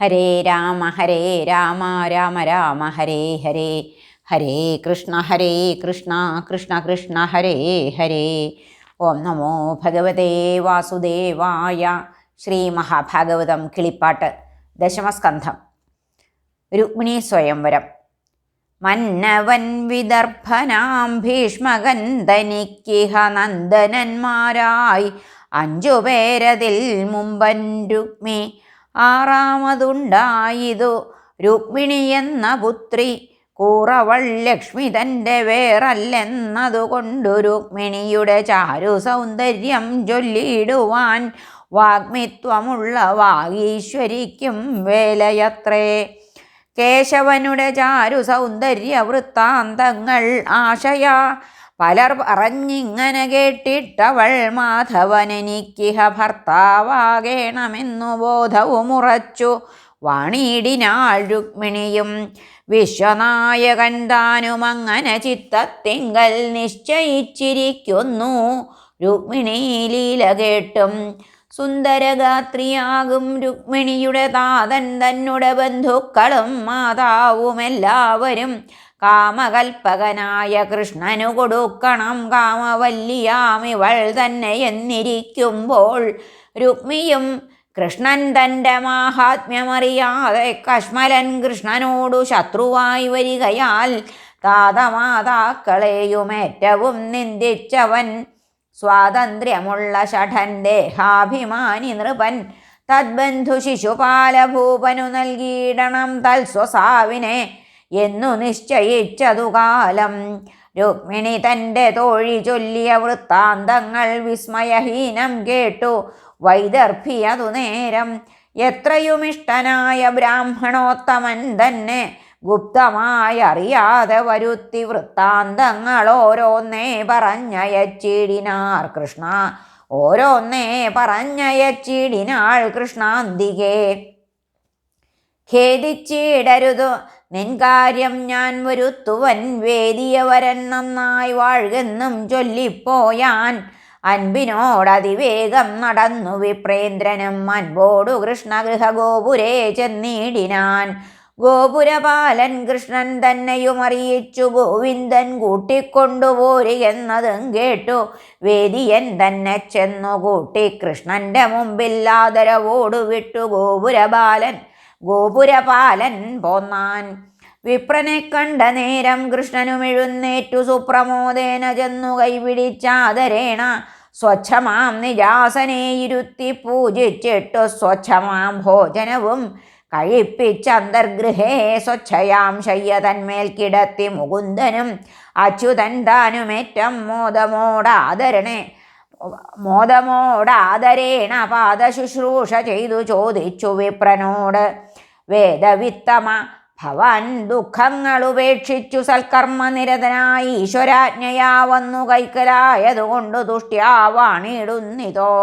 ഹരേ രാമ ഹരേ രാമ രാമ രാമ ഹരേ ഹരേ. ഹരേ കൃഷ്ണ ഹരേ കൃഷ്ണ കൃഷ്ണ കൃഷ്ണ ഹരേ ഹരേ. ഓം നമോ ഭഗവതേ വാസുദേവായ ശ്രീ മഹാഭാഗവതം കിളിപ്പാട്ട് ദശമസ്കന്ധം. രുക്മിണി സ്വയംവരം. മന്നവൻ വിദർഭനാം ഭീഷ്മകൻ നന്ദനന്മാരായി അഞ്ചു പേരതിൽ മുമ്പൻ രുക്മി ആറാമതുണ്ടായിതു. രുക്മിണി എന്ന പുത്രി കൂറവൾ ലക്ഷ്മി തന്റെ വേറല്ലെന്നതുകൊണ്ടു രുക്മിണിയുടെ ചാരു സൗന്ദര്യം ചൊല്ലിയിടുവാൻ വാഗ്മിത്വമുള്ള വാഗീശ്വരിക്കും വേലയത്രേ. കേശവനുടെ ചാരു സൗന്ദര്യ വൃത്താന്തങ്ങൾ ആശയ പലർ പറഞ്ഞിങ്ങനെ കേട്ടിട്ടവൾ മാധവനെനിക്കിഹ ഭർത്താവാകേണമെന്നു ബോധവുമുറച്ചു. വാണിയിടിനാൾ രുക്മിണിയും വിശ്വനായകൻ താനും അങ്ങനെ ചിത്തത്തിങ്കൽ നിശ്ചയിച്ചിരിക്കുന്നു. രുക്മിണി ലീല കേട്ടും സുന്ദരഗാത്രിയാകും രുക്മിണിയുടെ താതൻ തന്നുടെ ബന്ധുക്കളും മാതാവും എല്ലാവരും കാമകൽപ്പകനായ കൃഷ്ണനു കൊടുക്കണം കാമവല്ലിയാമിവൾ തന്നെ എന്നിരിക്കുമ്പോൾ. രുക്മിയും കൃഷ്ണൻ തന്റെ മാഹാത്മ്യമറിയാതെ കശ്മലൻ കൃഷ്ണനോടു ശത്രുവായി വരികയാൽ താതമാതാക്കളെയുമേറ്റവും നിന്ദിച്ചവൻ. സ്വാതന്ത്ര്യമുള്ള ഷഠൻ ദേഹാഭിമാനി നൃപൻ തദ്ബന്ധു ശിശുപാലഭൂപനു നൽകിയിടണം തൽസ്വസാവിനെ. എന്നു നിശ്ചയിച്ചതു കാലം രുക്മിണി തന്റെ തോഴി ചൊല്ലിയ വൃത്താന്തങ്ങൾ വിസ്മയഹീനം കേട്ടു. വൈദർഭിയതു നേരം എത്രയുമിഷ്ടനായ ബ്രാഹ്മണോത്തമൻ തന്നെ ഗുപ്തമായി അറിയാതെ വരുത്തി വൃത്താന്തങ്ങൾ ഓരോന്നേ പറഞ്ഞയച്ചിടിനാർ കൃഷ്ണ. ഓരോന്നേ പറഞ്ഞയച്ചിടിനാൾ കൃഷ്ണാന്തികേ. ഖേദിച്ചിടരുതു നിൻ കാര്യം ഞാൻ വരുത്തുവൻ വേദിയവരൻ നന്നായി വാഴുകെന്നും ചൊല്ലിപ്പോയാൻ അൻപിനോടതിവേഗം നടന്നു വിപ്രേന്ദ്രനും അൻപോടു കൃഷ്ണഗൃഹ ഗോപുരേ ചെന്നിടിനാൻ. ഗോപുരപാലൻ കൃഷ്ണൻ തന്നെയും അറിയിച്ചു ഗോവിന്ദൻ കൂട്ടിക്കൊണ്ടുപോരി എന്നതും കേട്ടു. വേദിയൻ തന്നെ ചെന്നു കൂട്ടി കൃഷ്ണന്റെ മുമ്പിൽ ആദരവോടു വിട്ടു ഗോപുരപാലൻ ഗോപുരപാലൻ പോന്നാൻ. വിപ്രനെ കണ്ട നേരം കൃഷ്ണനും എഴുന്നേറ്റു. സുപ്രമോദേന ചെന്നു കൈപിടിച്ചാദരേണ. സ്വച്ഛമാം നിജാസനെ ഇരുത്തി പൂജിച്ചിട്ടു. സ്വച്ഛമാം ഭോജനവും കഴിപ്പിച്ചന്തർഗൃഹേ സ്വച്ഛയാം. ശയ്യ തന്മേൽ കിടത്തി മുകുന്ദനും അച്യുതൻ താനുമേറ്റം മോദമോടാദരണേ. മോദമോടാദരേണ പാദശുശ്രൂഷ ചെയ്തു ചോദിച്ചു വിപ്രനോട്. വേദവിത്തമ. ഭവാൻ ദുഃഖങ്ങൾ ഉപേക്ഷിച്ചു സൽക്കർമ്മനിരതനായി ഈശ്വരാജ്ഞയാ വന്നു കൈക്കലായതുകൊണ്ട് തുഷ്ട്യാവാണിടുന്നിതോ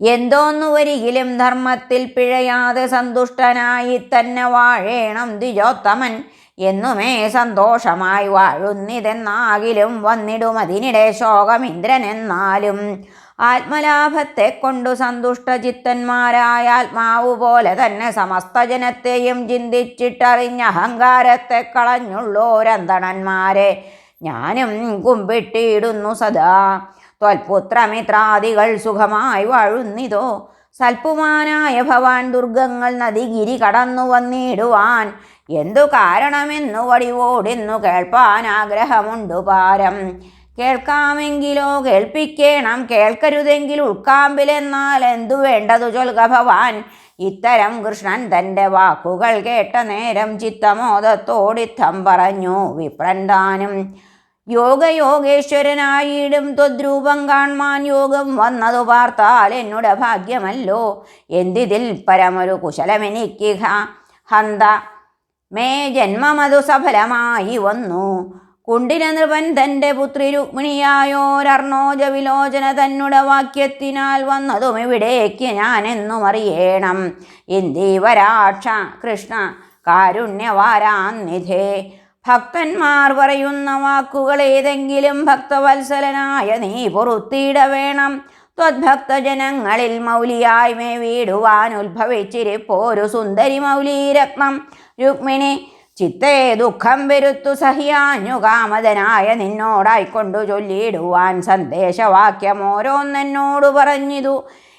എന്തോന്നു വരികിലും ധർമ്മത്തിൽ പിഴയാതെ സന്തുഷ്ടനായി തന്നെ വാഴേണം ദ്വിജോത്തമൻ. എന്നുമേ സന്തോഷമായി വാഴുന്നിതെന്നാകിലും വന്നിടും അതിനിടെ ശോകമിന്ദ്രൻ എന്നാലും ആത്മലാഭത്തെ കൊണ്ടു സന്തുഷ്ടചിത്തന്മാരായ ആത്മാവു പോലെ തന്നെ സമസ്ത ജനത്തെയും ചിന്തിച്ചിട്ടറിഞ്ഞ അഹങ്കാരത്തെ കളഞ്ഞുള്ളോരന്തണന്മാരെ ഞാനും കുമ്പിട്ടിടുന്നു സദാ. ത്വൽപുത്രമിത്രാദികൾ സുഖമായി വാഴുന്നിതോ. സൽപുമാനായ ഭവാൻ ദുർഗങ്ങൾ നദിഗിരി കടന്നു വന്നിടുവാൻ എന്തു കാരണമെന്നു വടിവോടിന്നു കേൾപ്പാൻ ആഗ്രഹമുണ്ടു പാരം. കേൾക്കാമെങ്കിലോ കേൾപ്പിക്കണം കേൾക്കരുതെങ്കിൽ ഉൾക്കാമ്പിലെന്നാൽ എന്തു വേണ്ടതു ചൊൽക ഭവാൻ. ഇത്തരം കൃഷ്ണൻ തന്റെ വാക്കുകൾ കേട്ട നേരം ചിത്തമോദത്തോടിത്തം പറഞ്ഞു വിപ്രൻ താനും യോഗയോഗേശ്വരനായിടും ത്വദ്രൂപം കാൺമാൻ യോഗം വന്നതു പാർത്താൽ എന്നുടെ ഭാഗ്യമല്ലോ. എന്തിതിൽ പരമൊരു കുശലമെനിക്ക് ഹന്ത മേ ജന്മമതു സഫലമായി വന്നു. കുണ്ടിന നൃപൻ തന്റെ പുത്രി രുക്മിണിയായോരർണോജ വിലോചന തന്നുടെ വാക്യത്തിനാൽ വന്നതും ഇവിടേക്ക് ഞാനെന്നും അറിയണം. ഇന്ദീവരാക്ഷ കൃഷ്ണ കാരുണ്യവാരാന്നിധേ. ഭക്തന്മാർ പറയുന്ന വാക്കുകൾ ഏതെങ്കിലും ഭക്തവത്സലനായ നീ പൊറുത്തിയിട വേണം ത്വദ്ഭക്തജനങ്ങളിൽ മൗലിയായ്മ വീടുവാൻ ഉത്ഭവിച്ചിരിപ്പോരു സുന്ദരി മൗലീരത്നം രുക്മിണി ചിത്തേ ദുഃഖം വരുത്തു സഹിയാഞ്ഞു കാമതനായ നിന്നോടായിക്കൊണ്ടു ചൊല്ലിയിടുവാൻ സന്ദേശവാക്യം ഓരോന്നെന്നോടു പറഞ്ഞിതു.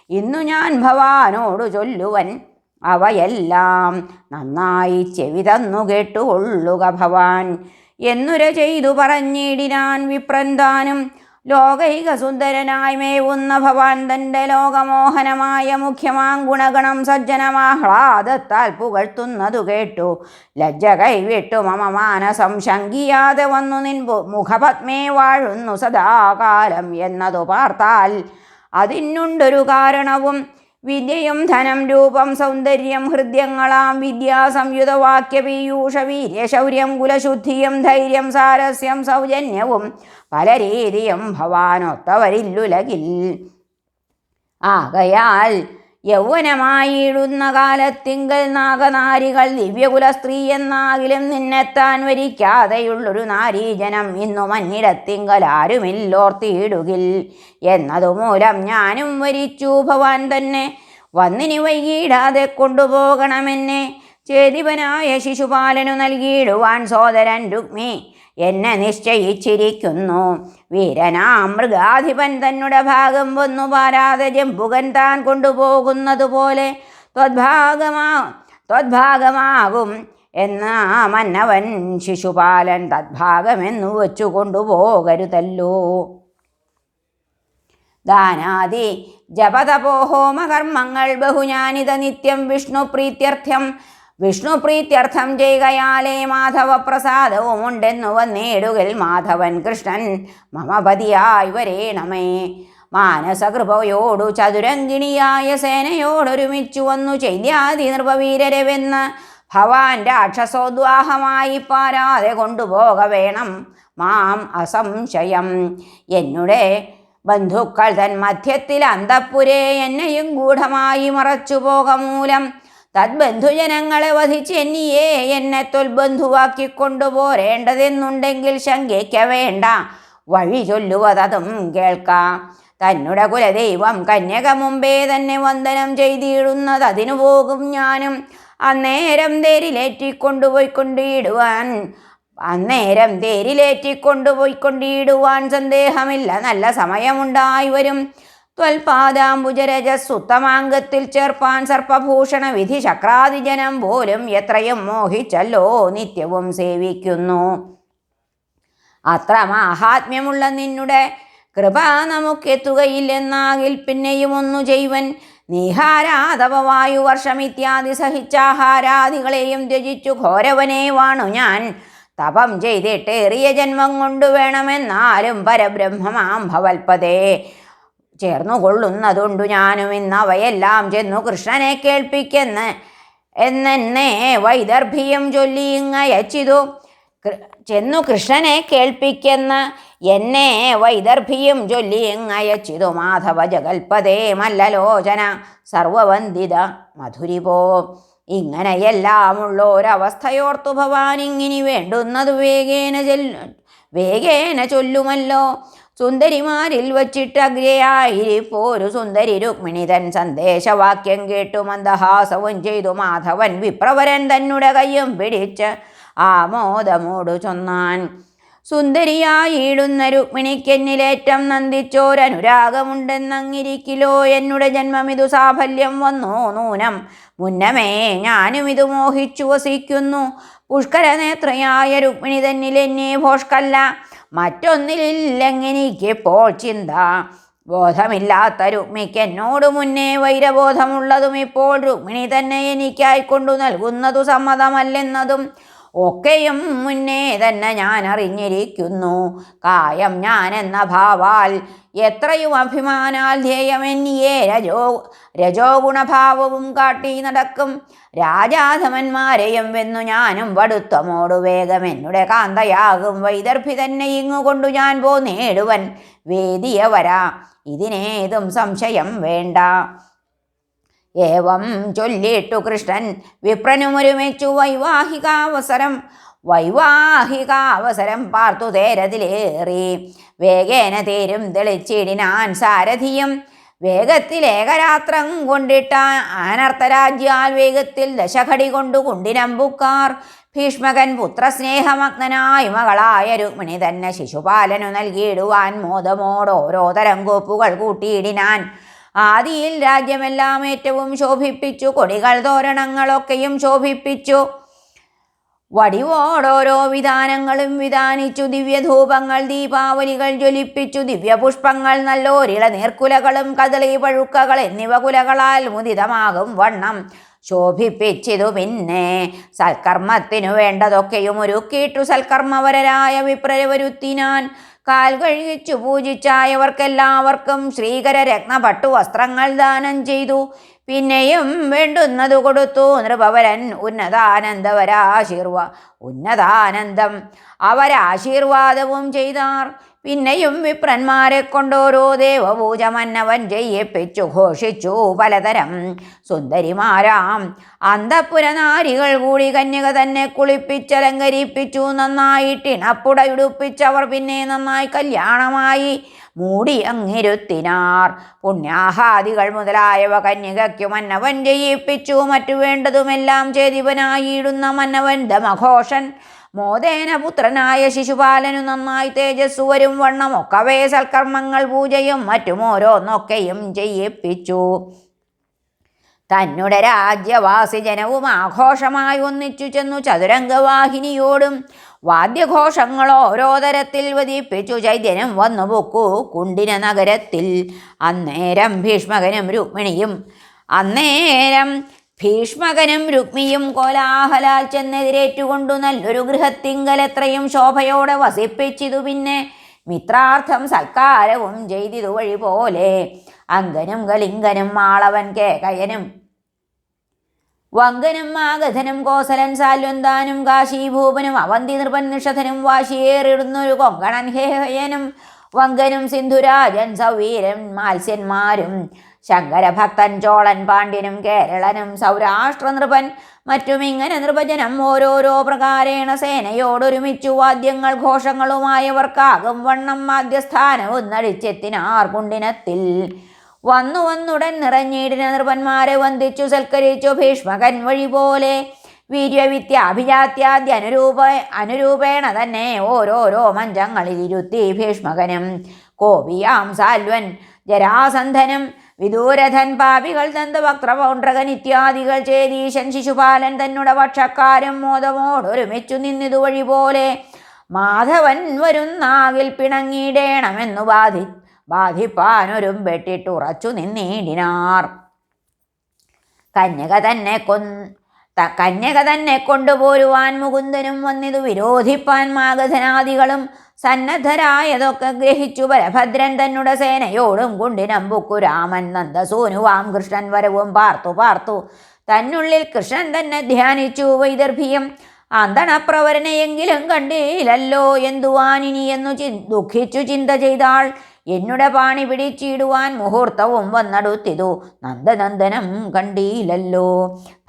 ഇന്നു ഞാൻ ഭവാനോടു ചൊല്ലുവൻ അവയെല്ലാം നന്നായി ചെവി തന്നു കേട്ടുകൊള്ളുക ഭവാൻ. എന്നുര ചെയ്തു പറഞ്ഞിടിനാൻ വിപ്രന്താനും ലോകൈക സുന്ദരനായി മേവുന്ന ഭവാൻ തന്റെ ലോകമോഹനമായ മുഖ്യമാം ഗുണഗണം സജ്ജനമാഹ്ലാദത്താൽ പുകഴ്ത്തുന്നതു കേട്ടു. ലജ്ജ കൈവിട്ടു മമ മാനസം ശങ്കിയാതെ വന്നു നിൻപു മുഖപത്മേ വാഴുന്നു സദാകാലം എന്നതു പാർത്താൽ അതിനുണ്ടൊരു കാരണവും വിദ്യയും ധനം രൂപം സൗന്ദര്യം ഹൃദ്യങ്ങളാം വിദ്യാസംയുത സംയുതവാക്യ പീയൂഷ വീര്യശൗര്യം കുലശുദ്ധിയും ധൈര്യം സാരസ്യം സൗജന്യവും പല രീതിയും ഭവാനൊത്തവരില്ലുലകിൽ ആകയാൽ യൗവനമായിടുന്ന കാലത്തിങ്കൽ നാഗനാരികൾ ദിവ്യകുല സ്ത്രീ എന്നാകിലും നിന്നെത്താൻ വരിക്കാതെയുള്ളൊരു നാരീജനം ഇന്നു മഞ്ഞിടത്തിങ്കൽ ആരുമില്ലോർത്തിയിടുകിൽ. എന്നതുമൂലം ഞാനും വരിച്ചു. ഭവാൻ തന്നെ വന്നിനി വൈകിടാതെ കൊണ്ടുപോകണമെന്നെ. ചേതിവനായ ശിശുപാലനു നൽകിയിടുവാൻ സോദരൻ രുക്മി എന്നെ നിശ്ചയിച്ചിരിക്കുന്നു. വീരനാ മൃഗാധിപൻ തന്നുടെ ഭാഗം വന്നു പാരാതെ ജംബുകൻ താൻ കൊണ്ടുപോകുന്നത് പോലെ ത്വദ്ഭാഗമാ ത്വദ്ഭാഗമാകും എന്ന മന്നവൻ ശിശുപാലൻ തദ്ഭാഗമെന്നു വെച്ചു കൊണ്ടുപോകരുതല്ലോ ദാനാദി ജപതപോഹോമകർമ്മങ്ങൾ ബഹുഞാനിത നിത്യം വിഷ്ണു പ്രീത്യർത്ഥ്യം വിഷ്ണു പ്രീത്യർത്ഥം ചെയ്യുകയാലേ മാധവ പ്രസാദവും ഉണ്ടെന്നു വന്നേടുകിൽ മാധവൻ കൃഷ്ണൻ മമപതിയായി വരേണമേ. മാനസകൃപയോടു ചതുരങ്കിണിയായ സേനയോടൊരുമിച്ചു വന്നു ചെയ്യാതി നൃപവീരരവെന്ന് ഭവാൻ രാക്ഷസോദ്വാഹമായി പാരാതെ കൊണ്ടുപോക വേണം മാം അസംശയം. എന്നുടെ ബന്ധുക്കൾ തൻ മധ്യത്തിൽ അന്തപ്പുരേ എന്നെയും ഗൂഢമായി മറച്ചു പോക മൂലം തദ്ബന്ധുജനങ്ങളെ വധിച്ച് എന്നിയെ എന്നെ തൊൽബന്ധുവാക്കി കൊണ്ടുപോരേണ്ടതെന്നുണ്ടെങ്കിൽ ശങ്കയ്ക്ക വേണ്ട. വഴി ചൊല്ലുവതും കേൾക്കാം. തന്നുട കുലദൈവം കന്യക മുമ്പേ തന്നെ വന്ദനം ചെയ്തിടുന്നത് അതിനു പോകും ഞാനും. അന്നേരം തേരിലേറ്റിക്കൊണ്ടുപോയിക്കൊണ്ടിടുവാൻ അന്നേരം തേരിലേറ്റിക്കൊണ്ടുപോയിക്കൊണ്ടിടുവാൻ സന്ദേഹമില്ല. നല്ല സമയമുണ്ടായി വരും. ത്വൽപാദാംബുജരജസുത്തമാംഗത്തിൽ ചേർപ്പാൻ സർപ്പഭൂഷണ വിധി ശക്രാതിജനം പോലും എത്രയും മോഹിച്ചല്ലോ നിത്യവും സേവിക്കുന്നു. അത്ര മാഹാത്മ്യമുള്ള നിന്നുടെ കൃപ നമുക്കെത്തുകയില്ലെന്നാകിൽ പിന്നെയും ഒന്നു ചെയ്വൻ. നീഹാരാധവ ഇത്യാദി സഹിച്ചാഹാരാദികളെയും ത്യജിച്ചു ഘോരവനെ വാണു ഞാൻ. തപം ചെയ്തിട്ടേറിയ ജന്മം കൊണ്ടു വേണമെന്നാലും പരബ്രഹ്മമാം ഭവൽപതേ ചേർന്നുകൊള്ളുന്നതുണ്ടു ഞാനും ഇന്നവയെല്ലാം ചെന്നു കൃഷ്ണനെ കേൾപ്പിക്കെന്ന് എന്നെന്നെ വൈദർഭിയം ചൊല്ലി ഇങ്ങയച്ചിതു. ചെന്നു കൃഷ്ണനെ കേൾപ്പിക്കെന്ന് എന്നെ വൈദർഭിയും ചൊല്ലി ഇങ്ങയച്ചിതു. മാധവ ജഗൽപതേ മല്ലലോചന സർവവന്ദിത മധുരിപോ ഇങ്ങനെയെല്ലാമുള്ളൊരവസ്ഥയോർത്തു ഭവാൻ ഇങ്ങിനി വേണ്ടുന്നത് വേഗേന ചെല്ലു വേഗേന ചൊല്ലുമല്ലോ. സുന്ദരിമാരിൽ വച്ചിട്ട് അഗ്രയായിരിപ്പോരു സുന്ദരി രുക്മിണി തൻ സന്ദേശവാക്യം കേട്ടു മന്ദഹാസവും ചെയ്തു മാധവൻ വിപ്രവരൻ തന്നുടെ കയ്യും പിടിച്ച് ആമോദമോടു ചൊന്നാൻ. സുന്ദരിയായിടുന്ന രുക്മിണിക്കെന്നിലേറ്റം നന്ദിച്ചോരനുരാഗമുണ്ടെന്നങ്ങിരിക്കിലോ? എന്നുടെ ജന്മമിതു സാഫല്യം വന്നു. നൂനം മുന്നമേ ഞാനും ഇത് മോഹിച്ചു വസിക്കുന്നു. പുഷ്കരനേത്രയായ രുക്മിണി തന്നിൽ എന്നെ ഭോഷ്കല്ല. മറ്റൊന്നിലില്ലെങ്ങെനിക്കിപ്പോൾ ചിന്ത. ബോധമില്ലാത്ത രുക്മിക്ക് എന്നോട് മുന്നേ വൈരബോധമുള്ളതും ഇപ്പോൾ രുക്മിണി തന്നെ എനിക്കായി കൊണ്ടു നൽകുന്നതു സമ്മതമല്ലെന്നതും ഒക്കെയും മുന്നേ തന്നെ ഞാൻ അറിഞ്ഞിരിക്കുന്നു കായം ഞാൻ എന്ന ഭാവാൽ എത്രയും അഭിമാനാൽ ധ്യേയമെന്നിയേ രജോ രജോ ഗുണഭാവവും കാട്ടി നടക്കും. രാജാധമന്മാരെയും വെന്നു ഞാനും വടുത്തമോടു വേഗം എന്നുടെ കാന്തയാകും. വൈദർഭി തന്നെ ഇങ്ങുകൊണ്ടു ഞാൻ പോ നേടുവൻ വേദിയവരാ ഇതിനേതും സംശയം വേണ്ട. ഏവം ചൊല്ലിട്ടു കൃഷ്ണൻ വിപ്രനുമൊരുമിച്ചു വൈവാഹികാവസരം. വൈവാഹികാവസരം പാർത്തു തേരതിലേറി. വേഗേന തേരും തെളിച്ചിടിനാൻ സാരഥിയും. വേഗത്തിൽ ഏകരാത്രം കൊണ്ടിട്ട അനർത്ഥരാജ്യാൽ വേഗത്തിൽ ദശഘടി കൊണ്ടു കുണ്ടിനമ്പുക്കാർ. ഭീഷ്മകൻ പുത്രസ്നേഹമഗ്നായി മകളായ രുക്മിണി തന്നെ ശിശുപാലനു നൽകിയിടുവാൻ മോദമോട് ഓരോ തരം കോപ്പുകൾ കൂട്ടിയിടിനാൻ. ആദിയിൽ രാജ്യമെല്ലാം ഏറ്റവും ശോഭിപ്പിച്ചു കൊടികൾ തോരണങ്ങളൊക്കെയും ശോഭിപ്പിച്ചു. വടിവോടോരോ വിധാനങ്ങളും വിധാനിച്ചു ദിവ്യധൂപങ്ങൾ ദീപാവലികൾ ജ്വലിപ്പിച്ചു ദിവ്യപുഷ്പങ്ങൾ നല്ലോരിള നീർക്കുലകളും കദളി പഴുക്കകൾ എന്നിവ കുലകളാൽ മുദിതമാകും വണ്ണം. ശോഭിപ്പിച്ചിതു പിന്നെ സൽക്കർമ്മത്തിനു വേണ്ടതൊക്കെയും ഒരുക്കിയിട്ടു സൽക്കർമ്മവരരായ വിപ്രവരുത്തിനാൻ. കാൽ കഴുകിച്ചു പൂജിച്ചായവർക്കെല്ലാവർക്കും ശ്രീകര രത്നപട്ടു വസ്ത്രങ്ങൾ ദാനം ചെയ്തു. പിന്നെയും വേണ്ടുന്നത് കൊടുത്തു. നൃപവരൻ ഉന്നതാനന്ദവരാശീർവ ഉന്നതാനന്ദം അവരാശീർവാദവും ചെയ്താർ. പിന്നെയും വിപ്രന്മാരെ കൊണ്ടോരോ ദേവപൂജമന്നവൻ മന്നവൻ ചെയ്യിപ്പിച്ചു ഘോഷിച്ചു പലതരം സുന്ദരിമാരാം. അന്തപ്പുരനാരികൾ കൂടി കന്യക തന്നെ കുളിപ്പിച്ചലങ്കരിപ്പിച്ചു നന്നായിട്ടിണപ്പുടയുടുപ്പിച്ചവർ പിന്നെ നന്നായി കല്യാണമായി മൂടി അങ്ങിരുത്തിനാർ. പുണ്യാഹാദികൾ മുതലായവ കന്യകയ്ക്കു മന്നവൻ ജയിപ്പിച്ചു മറ്റു വേണ്ടതുമെല്ലാം ചെയ്തിവനായിടുന്ന മന്നവൻ ദമഘോഷൻ മോദേന പുത്രനായ ശിശുപാലനു നന്നായി തേജസ്സു വരും വണ്ണം ഒക്കവേ സൽക്കർമ്മങ്ങൾ പൂജയും മറ്റും ഓരോന്നൊക്കെയും ചെയ്യിപ്പിച്ചു. തന്നുടെ രാജ്യവാസി ജനവും ആഘോഷമായി ഒന്നിച്ചു ചെന്നു ചതുരംഗവാഹിനിയോടും വാദ്യഘോഷങ്ങൾ ഓരോ തരത്തിൽ വധിപ്പിച്ചു. ചൈതന്യം വന്നു പൊക്കു കുണ്ടിന നഗരത്തിൽ. അന്നേരം ഭീഷ്മകനും രുക്മിണിയും അന്നേരം ഭീഷ്മകനും രുക്മിയും കോലാഹലാൽ ചെന്നെതിരേറ്റുകൊണ്ടു നല്ലൊരു ഗൃഹത്തിങ്കലത്രയും ശോഭയോടെ വസിപ്പിച്ചിതു പിന്നെ. മിത്രാർത്ഥം സൽക്കാരവും ചെയ്തിതു വഴി പോലെ. അങ്കനും കലിംഗനും മാളവൻ കേകയനും. വങ്കനും മാഗധനും കോസലൻ സാല്വന്താനും കാശീഭൂപനും അവന്തി നൃപൻ നിഷധനും വാശിയേറിടുന്നൊരു കൊങ്കണൻ ഹേഹയനും. വങ്കനും സിന്ധുരാജൻ സൗവീരൻ മാത്സ്യന്മാരും ശങ്കരഭക്തൻ ചോളൻ പാണ്ഡ്യനും കേരളനും സൗരാഷ്ട്ര നൃപൻ മറ്റും ഇങ്ങനെ നിർവചനം ഓരോരോ പ്രകാരേണ സേനയോടൊരുമിച്ചു വാദ്യങ്ങൾ ഘോഷങ്ങളുമായവർക്കാകും വണ്ണം ആദ്യസ്ഥാനവും നടിച്ചെത്തിനാർ കുണ്ടിനത്തിൽ. വന്നു വന്നുടൻ നിറഞ്ഞിടിന നൃപന്മാരെ വന്ദിച്ചു സൽക്കരിച്ചു ഭീഷ്മകൻ വഴി പോലെ വീര്യവിദ്യ അഭിജാത്യാദ്യ അനുരൂപ അനുരൂപേണ തന്നെ ഓരോരോ മഞ്ചങ്ങളിൽ ഇരുത്തി ഭീഷ്മകനും. കോപിയാം സാൽവൻ ജരാസന്ധനും വിദൂരധൻ പാപികൾ ദന്തവക്രപൗണ്ഡ്രകൻ ഇത്യാദികൾ ചേതീശൻ ശിശുപാലൻ തന്നുട പക്ഷക്കാരും മോദമോടൊരുമിച്ചു നിന്നിതുവഴി പോലെ മാധവൻ വരുന്നാകിൽ പിണങ്ങിയിടേണമെന്നു ബാധി ബാധിപ്പാനൊരും വെട്ടിട്ടുറച്ചു നിന്നീടിനാർ കന്യക തന്നെ ത- കന്യക തന്നെ കൊണ്ടുപോരുവാൻ മുകുന്ദനും വന്നിതു വിരോധിപ്പാൻ മാഗധനാദികളും സന്നദ്ധരായതൊക്കെ ഗ്രഹിച്ചു ബലഭദ്രൻ തന്നുടെ സേനയോടും കുണ്ടിനമ്പുക്കു രാമൻ നന്ദസൂനുവാം കൃഷ്ണൻ വരവും പാർത്തു പാർത്തു. തന്നുള്ളിൽ കൃഷ്ണൻ തന്നെ ധ്യാനിച്ചു വൈദർഭ്യം. അന്തണപ്രവരനെയെങ്കിലും കണ്ടില്ലല്ലോ എന്തുവാനിനി എന്നു ചി ദുഃഖിച്ചു ചിന്ത ചെയ്താൾ. എന്നുടെ പാണി പിടിച്ചിടുവാൻ മുഹൂർത്തവും വന്നടുത്തിതു നന്ദനന്ദനം കണ്ടീലല്ലോ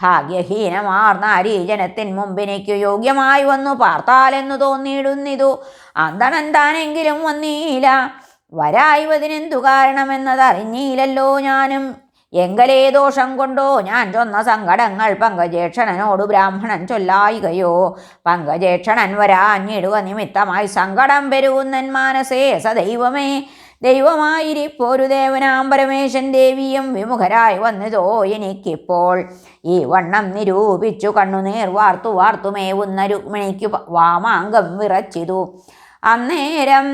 ഭാഗ്യഹീനമാർന്ന അരീജനത്തിൻ മുമ്പിനേക്കു യോഗ്യമായി വന്നു പാർത്താലെന്നു തോന്നിയിടുന്നിതു. അന്തണൻ താനെങ്കിലും വന്നീല. വരായുവതിനെന്തു കാരണമെന്നതറിഞ്ഞീലല്ലോ ഞാനും. എങ്കലേ ദോഷം കൊണ്ടോ ഞാൻ ചൊന്ന സങ്കടങ്ങൾ പങ്കജേക്ഷണനോട് ബ്രാഹ്മണൻ ചൊല്ലായികയോ. പങ്കജേക്ഷണൻ വരാഞ്ഞിടുക നിമിത്തമായി സങ്കടം പെരുകുന്നൻ മാനസേ സദൈവമേ. ദൈവമായിരിപ്പോരു ദേവനാം പരമേശൻ ദേവിയും വിമുഖരായി വന്നതോ എനിക്കിപ്പോൾ. ഈ വണ്ണം നിരൂപിച്ചു കണ്ണുനീർ വാർത്തു വാർത്തുമേവുന്ന രുക്മിണിക്ക് വാമാങ്കം വിറച്ചിതു. അന്നേരം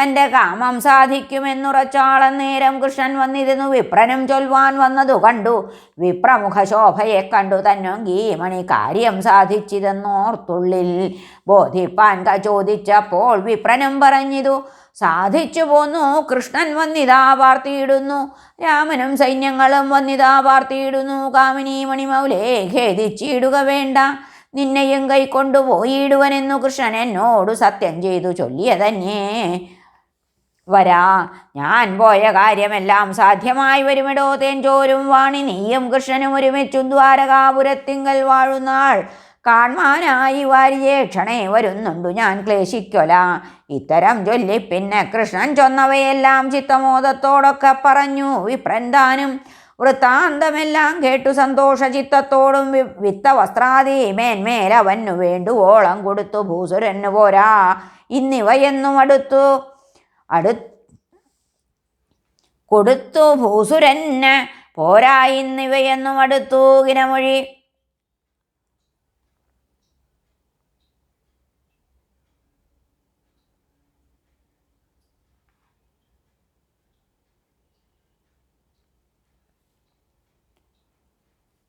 തന്റെ കാമം സാധിക്കുമെന്നുറച്ചാളന്നേരം കൃഷ്ണൻ വന്നിരുന്നു. വിപ്രനും ചൊൽവാൻ വന്നതു കണ്ടു. വിപ്രമുഖ ശോഭയെ കണ്ടു തന്നൊങ്കി മണി കാര്യം സാധിച്ചിതെന്നോർത്തുള്ളിൽ ബോധിപ്പാൻ ചോദിച്ചപ്പോൾ വിപ്രനും പറഞ്ഞിതു. സാധിച്ചു പോന്നു. കൃഷ്ണൻ വന്നിതാ വാർത്തിയിടുന്നു. രാമനും സൈന്യങ്ങളും വന്നിതാ വാർത്തിയിടുന്നു. കാമിനി മണിമൗലേ ഖേദിച്ചിടുക വേണ്ട. നിന്നെയും കൈക്കൊണ്ടുപോയിടുവനെന്നു കൃഷ്ണൻ എന്നോട് സത്യം ചെയ്തു ചൊല്ലിയതന്നെ. വരാ. ഞാൻ പോയ കാര്യമെല്ലാം സാധ്യമായി വരുമിടോ തേൻചോരും വാണി. നീയും കൃഷ്ണനും ഒരുമിച്ചു ദ്വാരകാപുരത്തിങ്കൽ വാഴുന്നാൾ. കാൺമാനായി വാരിയേ ക്ഷണേ വരുന്നുണ്ടു ഞാൻ ക്ലേശിക്കൊല. ഇത്തരം ചൊല്ലി പിന്നെ കൃഷ്ണൻ ചൊന്നവയെല്ലാം ചിത്തമോദത്തോടൊക്കെ പറഞ്ഞു. വിപ്രന്താനും വൃത്താന്തമെല്ലാം കേട്ടു സന്തോഷ ചിത്തത്തോടും വിത്ത വസ്ത്രാദി മേന്മേലവനു വേണ്ടു ഓളം കൊടുത്തു. ഭൂസുരന് പോരാ. ഇന്നിവയെന്നും അടുത്തു. അടു കൊടുത്തു ഭൂസുരന് പോരായിന്നിവയെന്നും അടുത്തു ഗിനമൊഴി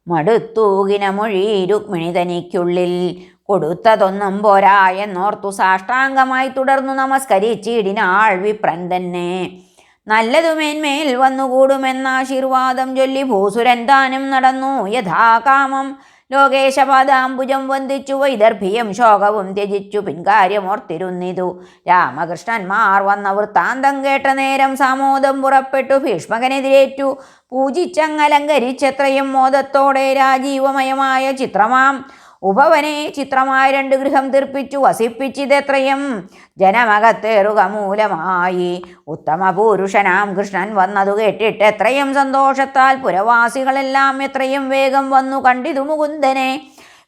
മടുത്തൂകിന മൊഴി രുക്മിണി തനിക്കുള്ളിൽ കൊടുത്തതൊന്നും പോരാ എന്നോർത്തു സാഷ്ടാംഗമായി തുടർന്നു നമസ്കരിച്ചിടിനാൾ വിപ്രൻ തന്നെ. നല്ലതുമേന്മേൽ വന്നുകൂടുമെന്ന ആശീർവാദം ചൊല്ലി ഭൂസുരൻ താനും നടന്നു. യഥാകാമം ലോകേശപാദാംബുജം വന്ദിച്ചു. വൈദർഭിയം ശോകവും ത്യജിച്ചു. പിൻകാര്യമോർത്തിരുന്നിതു. രാമകൃഷ്ണന്മാർ വന്ന വൃത്താന്തം കേട്ട നേരം സാമോദം പുറപ്പെട്ടു. ഭീഷ്മകനെതിരേറ്റു. പൂജിച്ചങ്ങലങ്കരിച്ചെത്രയും മോദത്തോടെ രാജീവമയമായ ചിത്രമാം ഉപവനെ ചിത്രമായ രണ്ട് ഗൃഹം തീർപ്പിച്ചു വസിപ്പിച്ചിതെത്രയും? ജനമകത്തേറുക മൂലമായി ഉത്തമ പുരുഷനാം കൃഷ്ണൻ വന്നതു കേട്ടിട്ട് എത്രയും സന്തോഷത്താൽ പുരവാസികളെല്ലാം എത്രയും വേഗം വന്നു കണ്ടിതു മുകുന്ദനെ.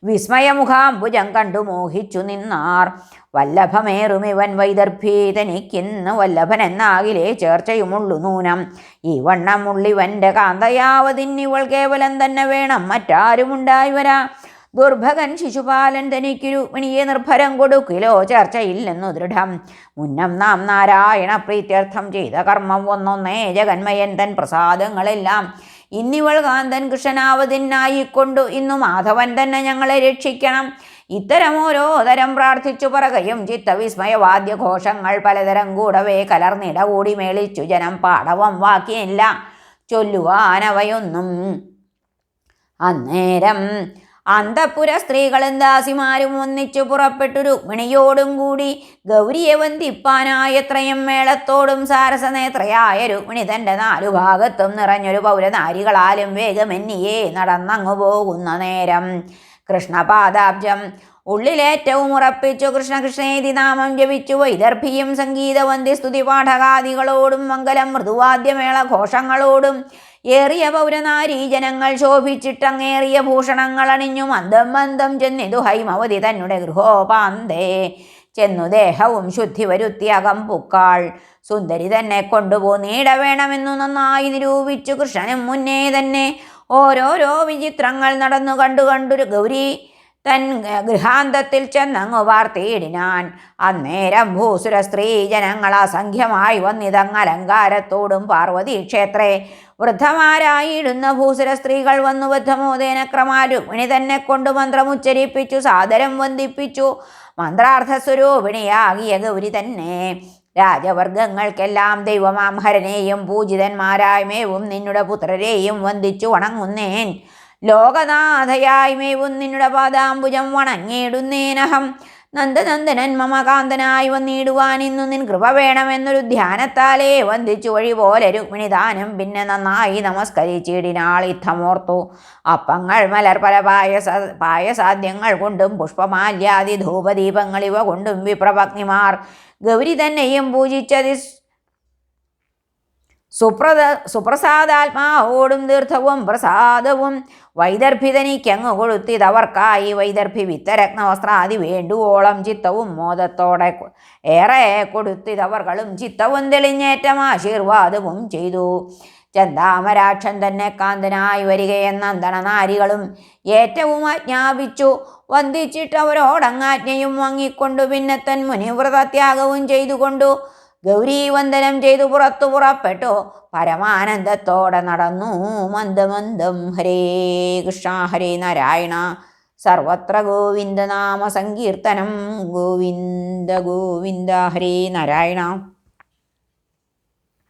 വിസ്മയമുഖാംബുജം കണ്ടു മോഹിച്ചു നിന്നാർ. വല്ലഭമേറുമിവൻ വൈദർഭി തനിക്കിന്ന് വല്ലഭൻ എന്നാകിലേ ചേർച്ചയുമുള്ളു നൂനം. ഈ വണ്ണമുള്ളിവന്റെ കാന്തയാവതിന്നിവൾ കേവലം തന്നെ വേണം മറ്റാരുമുണ്ടായി വരാ. ദുർഭകൻ ശിശുപാലൻ തനിക്ക് രുക്മിണിയെ നിർഭരം കൊടുക്കിലോ ചർച്ചയില്ലെന്നു ദൃഢം. മുന്നം നാം നാരായണ പ്രീത്യർത്ഥം ചെയ്ത കർമ്മം ഒന്നൊന്നേ ജഗന്മയൻ തൻ പ്രസാദങ്ങളെല്ലാം ഇന്നിവൾ കാന്തൻ കൃഷ്ണനാവതിനായിക്കൊണ്ടു ഇന്നു മാധവൻ തന്നെ ഞങ്ങളെ രക്ഷിക്കണം. ഇത്തരം ഓരോ തരം പ്രാർത്ഥിച്ചു പറകയും ചിത്തവിസ്മയവാദ്യഘോഷങ്ങൾ പലതരം കൂടവേ കലർന്നിട കൂടി മേളിച്ചു ജനം പാടവം വാക്കിയില്ല ചൊല്ലുവാനവയൊന്നും അന്നേരം അന്തപ്പുര സ്ത്രീകളും ദാസിമാരും ഒന്നിച്ചു പുറപ്പെട്ടു രുക്മിണിയോടും കൂടി ഗൗരിയെ വന്ദിപ്പാനായത്രയും മേളത്തോടും സാരസനേത്രയായ രുക്മിണി തന്റെ നാലു ഭാഗത്തും നിറഞ്ഞൊരു പൗരനാരികളാലും വേഗമെന്നിയെ നടന്നങ്ങു പോകുന്ന നേരം. കൃഷ്ണപാദാബ്ജം ഉള്ളിലേറ്റവും ഉറപ്പിച്ചു കൃഷ്ണകൃഷ്ണേതി നാമം ജപിച്ചു വൈദർഭിയും സംഗീതവന്തി സ്തുതി പാഠകാദികളോടും മംഗലം മൃദുവാദ്യമേള ഘോഷങ്ങളോടും ഏറിയ പൗരനാരീ ജനങ്ങൾ ശോഭിച്ചിട്ടങ്ങേറിയ ഭൂഷണങ്ങൾ അണിഞ്ഞു മന്ദം മന്ദം ചെന്നിതു ഹൈമവതി തന്നെ ഗൃഹോപാന്തേ. ചെന്നു ദേഹവും ശുദ്ധി വരുത്തി അകമ്പുക്കാൾ. സുന്ദരി തന്നെ കൊണ്ടുപോന്നീട വേണമെന്നു നന്നായി നിരൂപിച്ചു കൃഷ്ണനും മുന്നേ തന്നെ ഓരോരോ വിചിത്രങ്ങൾ നടന്നു കണ്ടു കണ്ടൊരു ഗൗരി തൻ ഗൃഹാന്തത്തിൽ ചെന്നങ്ങു വാർത്തയിടിനാൻ. അന്നേരം ഭൂസുര സ്ത്രീ ജനങ്ങൾ അസംഖ്യമായി വന്നിതങ്ങ് അലങ്കാരത്തോടും പാർവതി ക്ഷേത്രേ വൃദ്ധമാരായിടുന്ന ഭൂസുര സ്ത്രീകൾ വന്നു ബദ്ധമോദേന ക്രമാരുക്മിണി തന്നെ കൊണ്ട് മന്ത്രമുച്ചരിപ്പിച്ചു സാദരം വന്ദിപ്പിച്ചു. മന്ത്രാർത്ഥ സ്വരൂപിണിയാകിയ ഗൗരി തന്നെ. രാജവർഗങ്ങൾക്കെല്ലാം ദൈവമാം ഹരനെയും പൂജിതന്മാരായമേവും നിന്നുടെ പുത്രരെയും വന്ദിച്ചു വണങ്ങുന്നേൻ. ലോകനാഥയായി നിന്നുടെ പാദാംബുജം വണങ്ങിയിടുന്നേനഹം. നന്ദനന്ദനൻ മമകാന്തനായി വന്നിടുവാൻ ഇന്നു നിൻ കൃപ വേണമെന്നൊരു ധ്യാനത്താലേ വന്ദിച്ചു വഴി പോലെ രുക്മിണിദാനം പിന്നെ നന്നായി നമസ്കരിച്ചിടിനാൾ ഇത്തമോർത്തു അപ്പങ്ങൾ മലർ പല പായസ പായസാദ്യങ്ങൾ കൊണ്ടും പുഷ്പമാല്യാദി ധൂപദീപങ്ങൾ ഇവ കൊണ്ടും വിപ്രഭഗ്നിമാർ. ഗൗരി തന്നെയും പൂജിച്ചതി സുപ്രദ സുപ്രസാദാത്മാവോടും തീർത്ഥവും പ്രസാദവും വൈദർഭിതനിക്കങ്ങ് കൊളുത്തിതവർക്കായി വൈദർഭി വിത്തരത്ന വസ്ത്രാദി വേണ്ടുവോളം ചിത്തവും മോദത്തോടെ ഏറെ കൊടുത്തിതവർകളും ചിത്തവും തെളിഞ്ഞേറ്റം ആശീർവാദവും ചെയ്തു. ചന്താമരാക്ഷൻ തന്നെ കാന്തനായി വരികയെന്ന നന്ദനനാരികളും ഏറ്റവും ആജ്ഞാപിച്ചു. വന്ദിച്ചിട്ട് അവരോടങ്ങാജ്ഞയും വാങ്ങിക്കൊണ്ടു പിന്നെ തൻ മുനിവ്രതത്യാഗവും ചെയ്തുകൊണ്ടു. ഗൗരീവന്ദനം ചെയ്തു പുറത്തു പുറപ്പെട്ടു. പരമാനന്ദത്തോടെ നടന്നു. മന്ദമന്ദം ഹരേ കൃഷ്ണ ഹരേ നാരായണ. സർവത്ര ഗോവിന്ദനാമ സങ്കീർത്തനം. ഗോവിന്ദ ഗോവിന്ദ ഹരേ നാരായണ.